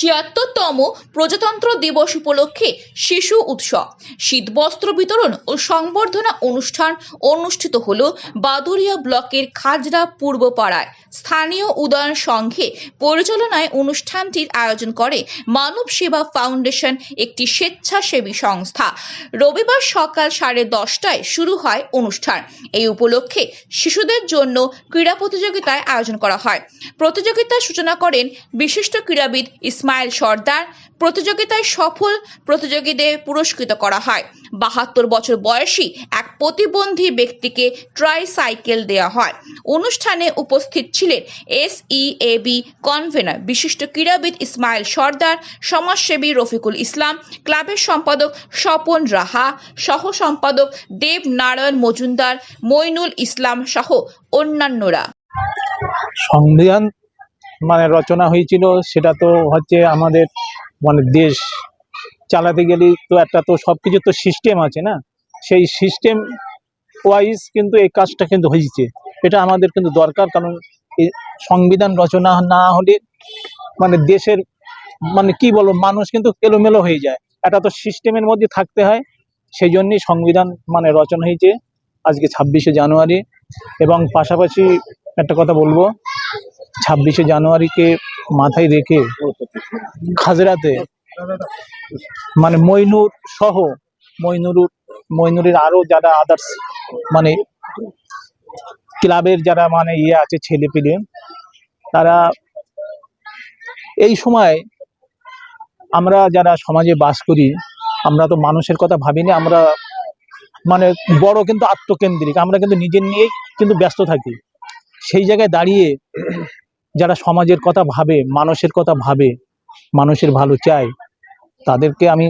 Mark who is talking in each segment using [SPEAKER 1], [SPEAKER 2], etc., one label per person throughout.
[SPEAKER 1] ছিয়াত্তরতম প্রজাতন্ত্র দিবস উপলক্ষে শিশু উৎসব। শীতবস্ত্র বিতরণ ও সংবর্ধনা অনুষ্ঠান অনুষ্ঠিত হল বাদুরিয়া ব্লকের খাজরা পূর্বপাড়ায়। স্থানীয় উদয়ন সংঘে পরিচালনায় অনুষ্ঠানটির আয়োজন করে মানব সেবা ফাউন্ডেশন, একটি স্বেচ্ছাসেবী সংস্থা। রবিবার সকাল সাড়ে দশটায় শুরু হয় অনুষ্ঠান। এই উপলক্ষে শিশুদের জন্য ক্রীড়া প্রতিযোগিতায় আয়োজন করা হয়। প্রতিযোগিতার সূচনা করেন বিশিষ্ট ক্রীড়াবিদ ইসমাইল সর্দার প্রতিযোগিতায় সফল প্রতিযোগীদের পুরস্কৃত করা হয়। বাহাত্তর বছর বয়সী এক প্রতিবন্ধী ব্যক্তিকে ট্রাইসাইকেল দেওয়া হয়। অনুষ্ঠানে উপস্থিত ছিলেন এস বি কনভেনার বিশিষ্ট ক্রীড়াবিদ ইসমাইল সর্দার, সমাজসেবী রফিকুল ইসলাম, ক্লাবের সম্পাদক স্বপন রাহা সহ সম্পাদক দেব নারায়ণ মজুমদার, মইনুল ইসলাম সহ অন্যান্যরা।
[SPEAKER 2] সংবিধান মানে রচনা হয়েছিল, সেটা তো হচ্ছে আমাদের মানে দেশ চালাতে গেলে তো একটা তো সব কিছু তো সিস্টেম আছে না? সেই সিস্টেম ওয়াইজ কিন্তু এই কাজটা কিন্তু হয়েছে। এটা আমাদের কিন্তু দরকার, কারণ এই সংবিধান রচনা না হলে মানে দেশের মানে কি বলব, মানুষ কিন্তু এলোমেলো হয়ে যায়। এটা তো সিস্টেমের মধ্যে থাকতে হয় সেই জন্যই সংবিধান মানে রচনা হয়েছে আজকে ছাব্বিশে জানুয়ারি। এবং পাশাপাশি একটা কথা বলব ছাব্বিশে জানুয়ারিকে মাথায় রেখে খাজরাতে মানে মইনুর সহ মইনুর, মইনুরের আরও যারা আদার্স মানে ক্লাবের যারা মানে ইয়ে আছে, ছেলে পেলে, তারা এই সময় আমরা যারা সমাজে বাস করি, আমরা তো মানুষের কথা ভাবিনি, আমরা মানে বড় কিন্তু আত্মকেন্দ্রিক, আমরা কিন্তু নিজের নিয়েই কিন্তু ব্যস্ত থাকি। সেই জায়গায় দাঁড়িয়ে যারা সমাজের কথা ভাবে, মানুষের কথা ভাবে, মানুষের ভালো চায়, তাদেরকে আমি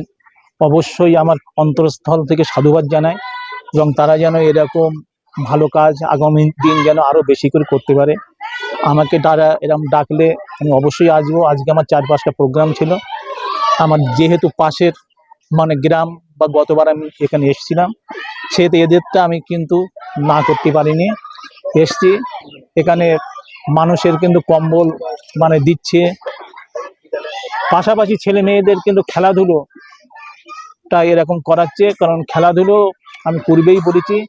[SPEAKER 2] অবশ্যই আমার অন্তরস্থল থেকে সাধুবাদ জানাই এবং তারা যেন এরকম ভালো কাজ আগামী দিন যেন আরও বেশি করে করতে পারে। আমাকে তারা এরকম ডাকলে আমি অবশ্যই আসব। আজকে আমার চার পাঁচটা প্রোগ্রাম ছিল। আমার যেহেতু পাশের মানে গ্রাম বা গতবার আমি এখানে এসেছিলাম, সেহেতু এদেরটা আমি কিন্তু না করতে পারিনি। এসছি। এখানে মানুষের কিন্তু কম্বল মানে দিচ্ছে। পাশাপাশি ছেলে মেয়েদের কিন্তু খেলাধুলো তা এরকম করাচ্ছে, কারণ খেলাধুলো আমি পূর্বেই বলেছি,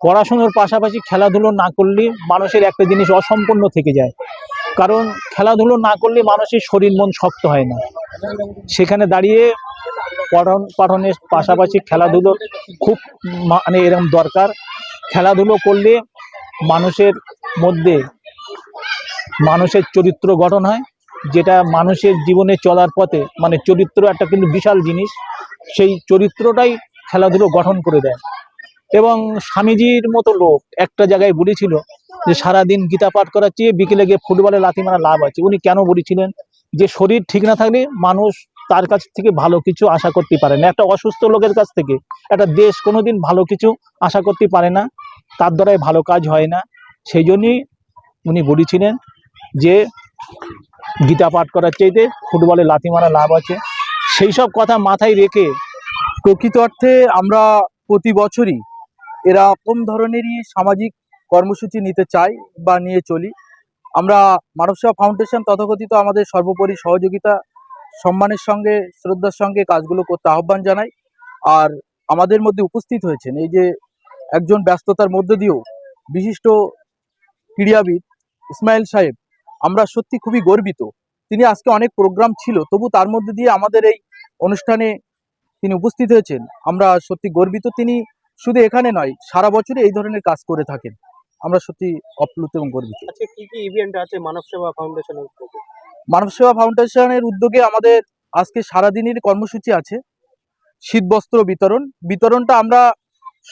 [SPEAKER 2] পড়াশুনোর পাশাপাশি খেলাধুলো না করলে মানুষের একটা জিনিস অসম্পূর্ণ থেকে যায়। কারণ খেলাধুলো না করলে মানুষের শরীর মন শক্ত হয় না। সেখানে দাঁড়িয়ে পঠন, পাঠনের পাশাপাশি খেলাধুলো খুব মানে এরকম দরকার। খেলাধুলো করলে মানুষের মধ্যে মানুষের চরিত্র গঠন হয়, যেটা মানুষের জীবনে চলার পথে মানে চরিত্র একটা কিন্তু বিশাল জিনিস, সেই চরিত্রটাই খেলাধুলো গঠন করে দেয়। এবং স্বামীজির মতো লোক একটা জায়গায় বলেছিল যে, সারাদিন গীতা পাঠ করার চেয়ে বিকেলে গিয়ে ফুটবলে লাথি মারা লাভ আছে। উনি কেন বলেছিলেন? যে, শরীর ঠিক না থাকলে মানুষ তার কাছ থেকে ভালো কিছু আশা করতে পারে না। একটা অসুস্থ লোকের কাছ থেকে একটা দেশ কোনোদিন ভালো কিছু আশা করতে পারে না, তার দ্বারাই ভালো কাজ হয় না। সেই জন্যই উনি বলেছিলেন যে গীতা পাঠ করার চাইতে ফুটবলে লাথি মারা লাভ আছে। সেই সব কথা মাথায় রেখে
[SPEAKER 3] প্রকৃত অর্থে আমরা প্রতি বছরই এরকম ধরনেরই সামাজিক কর্মসূচি নিতে চাই বা নিয়ে চলি। আমরা মানব সেবা ফাউন্ডেশন তথাকথিত আমাদের সর্বোপরি সহযোগিতা, সম্মানের সঙ্গে, শ্রদ্ধার সঙ্গে কাজগুলো করতে আহ্বান জানাই। আর আমাদের মধ্যে উপস্থিত হয়েছেন এই যে একজন ব্যস্ততার মধ্যে দিয়েও বিশিষ্ট ক্রীড়াবিদ ইসমাইল সাহেব আমরা সত্যি খুবই গর্বিত। তিনি আজকে অনেক প্রোগ্রাম ছিল তবু তার মধ্যে দিয়ে আমাদের এই অনুষ্ঠানে তিনি উপস্থিত হয়েছেন। আমরা সত্যি গর্বিত তিনি শুধু এখানে নয় সারা বছরই এই ধরনের কাজ করে থাকেন। আমরা সত্যি অপ্লুত এবং গর্বিত।
[SPEAKER 4] আজকে কি কি ইভেন্ট আছে মানব সেবা ফাউন্ডেশনের উদ্যোগে?
[SPEAKER 3] মানব সেবা ফাউন্ডেশনের উদ্যোগে আমাদের আজকে সারাদিনের কর্মসূচি আছে। শীতবস্ত্র বিতরণ। বিতরণটা আমরা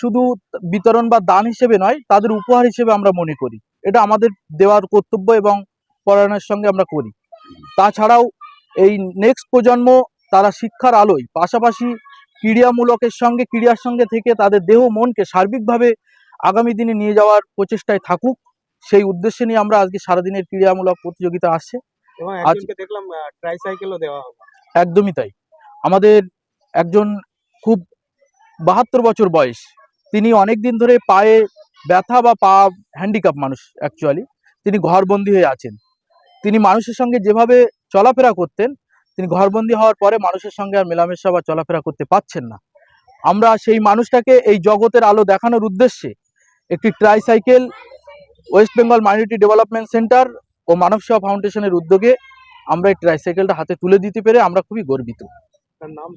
[SPEAKER 3] শুধু বিতরণ বা দান হিসেবে নয় তাদের উপহার হিসেবে আমরা মনে করি। এটা আমাদের দেওয়ার কর্তব্য এবং পড়ানোর সঙ্গে আমরা করি। তাছাড়াও এই নেক্সট প্রজন্ম তারা শিক্ষার আলোয় পাশাপাশি ক্রীড়ামূলকের সঙ্গে ক্রীড়ার সঙ্গে থেকে তাদের দেহ মনকে সার্বিকভাবে আগামী দিনে নিয়ে যাওয়ার প্রচেষ্টায় থাকুক। সেই উদ্দেশ্যে নিয়ে আমরা আজকে সারাদিনের ক্রীড়ামূলক প্রতিযোগিতা আসছে।
[SPEAKER 4] এবং দেখলাম ট্রাইসাইকেলও দেওয়া হবে।
[SPEAKER 3] একদমই তাই। আমাদের একজন খুব বাহাত্তর বছর বয়স। তিনি অনেক দিন ধরে পায়ে ব্যথা বা পা হ্যান্ডিক্যাপ মানুষ অ্যাকচুয়ালি তিনি ঘরবন্দি হয়ে আছেন। তিনি মানুষের সঙ্গে যেভাবে চলাফেরা করতেন তিনি ঘরবন্দি হওয়ার পরে মানুষের সঙ্গে আর মেলামেশা বা চলাফেরা করতে পারছেন না। আমরা সেই মানুষটাকে এই জগতের আলো দেখানোর উদ্দেশ্যে একটি tricycle West Bengal minority development centre ও মানব সেবা ফাউন্ডেশনের উদ্যোগে আমরা এই ট্রাইসাইকেলটা হাতে তুলে দিতে পেরে আমরা খুবই গর্বিত। আমার নাম